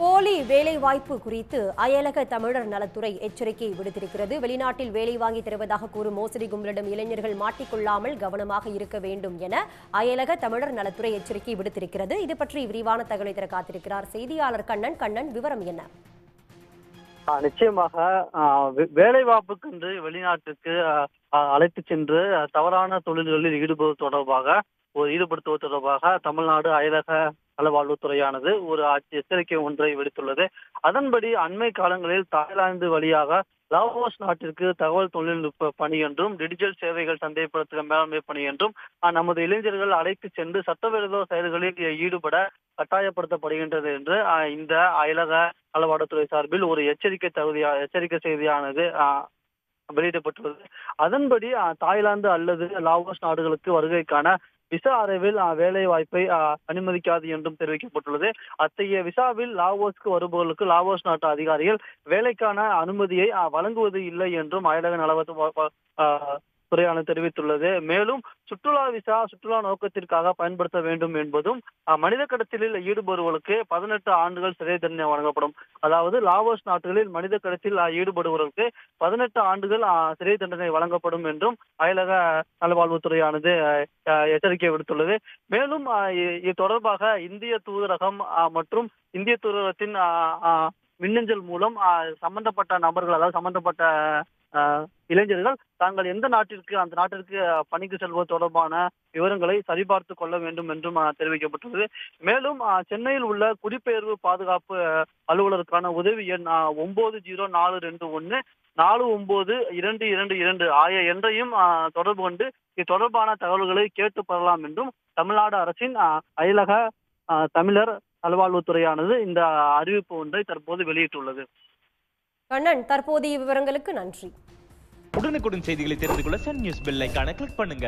போலி வேலைவாய்ப்பு குறித்து அயலக தமிழர் நலத்துறை எச்சரிக்கை விடுத்திருக்கிறது. வெளிநாட்டில் வேலை வாங்கி தருவதாக கூறும் மோசடி கும்பலிடம் இளைஞர்கள் மாட்டிக்கொள்ளாமல் கவனமாக இருக்க வேண்டும் என அயலக தமிழர் நலத்துறை எச்சரிக்கை விடுத்திருக்கிறது. இது பற்றி விரிவான தகவலை தர காத்திருக்கிறார் செய்தியாளர் கண்ணன். கண்ணன் விவரம் என்ன? நிச்சயமாக ஆ, வே- வேலைவாய்ப்புக்கென்று வெளிநாட்டுக்கு அழைத்து சென்று தவறான தொழில்களில் ஈடுபடுவது தொடர்பாக ஒரு ஈடுபடுத்துவது தொடர்பாக தமிழ்நாடு அயலக நலவாழ்வுத்துறையானது ஒரு எச்சரிக்கை ஒன்றை விடுத்துள்ளது. அதன்படி அண்மை காலங்களில் தாய்லாந்து வழியாக லாவோஸ் நாட்டிற்கு தகவல் தொழில்நுட்ப பணி என்றும் டிஜிட்டல் சேவைகள் சந்தைப்படுத்துகிற மேலாண்மை பணி என்றும் நமது இளைஞர்கள் அழைத்து சென்று சட்டவிரோத செயல்களில் ஈடுபட கட்டாயப்படுத்தப்படுகின்றது என்று இந்த அயலக நலவாடத்துறை சார்பில் ஒரு எச்சரிக்கை தகுதியா எச்சரிக்கை செய்தியானது வெளியிடப்பட்டுள்ளது. அதன்படி தாய்லாந்து அல்லது லாவோஸ் நாடுகளுக்கு வருகைக்கான விசா அறைவில் வேலை வாய்ப்பை அனுமதிக்காது என்றும் தெரிவிக்கப்பட்டுள்ளது. அத்தகைய விசாவில் லாவோஸ்க்கு வருபவர்களுக்கு லாவோஸ் நாட்டு அதிகாரிகள் வேலைக்கான அனுமதியை வழங்குவது இல்லை என்றும் அயலக நலவத்து துறையானது தெரிவித்துள்ளது. மேலும் சுற்றுலா விசா சுற்றுலா நோக்கத்திற்காக பயன்படுத்த வேண்டும் என்பதும் மனித கடத்தலில் ஈடுபடுவர்களுக்கு பதினெட்டு ஆண்டுகள் சிறை தண்டனை வழங்கப்படும். அதாவது லாவோஸ் நாடுகளில் மனித கடத்தில் அஹ், ஈடுபடுவர்களுக்கு பதினெட்டு ஆண்டுகள் சிறை தண்டனை வழங்கப்படும் என்றும் அயலக நல்வாழ்வுத்துறையானது எச்சரிக்கை விடுத்துள்ளது. மேலும் இது தொடர்பாக இந்திய தூதரகம் அஹ், மற்றும் இந்திய தூதரகத்தின் அஹ், மின்னஞ்சல் மூலம் அஹ், சம்பந்தப்பட்ட நபர்கள் அதாவது சம்பந்தப்பட்ட இளைஞர்கள் தாங்கள் எந்த நாட்டிற்கு அந்த நாட்டிற்கு பணிக்கு செல்வது தொடர்பான விவரங்களை சரிபார்த்து கொள்ள வேண்டும் என்றும் தெரிவிக்கப்பட்டுள்ளது. மேலும் சென்னையில் உள்ள குடிபெயர்வு பாதுகாப்பு அலுவலருக்கான உதவி எண் ஒன்பது ஜீரோ நாலு ரெண்டு ஒன்று நாலு ஒன்பது இரண்டு இரண்டு இரண்டு ஆகிய எண்ணையும் அஹ், தொடர்பு கொண்டு இது தொடர்பான தகவல்களை கேட்டு பெறலாம் என்றும் தமிழ்நாடு அரசின் அயலக அஹ், தமிழர் நல்வாழ்வுத்துறையானது இந்த அறிவிப்பு ஒன்றை தற்போது வெளியிட்டுள்ளது. கண்ணன் தற்போதைய விவரங்களுக்கு நன்றி. உடனுக்குடன் செய்திகளை தெரிந்து கொள்ள சன் நியூஸ் பெல் ஐக்கான கிளிக் பண்ணுங்க.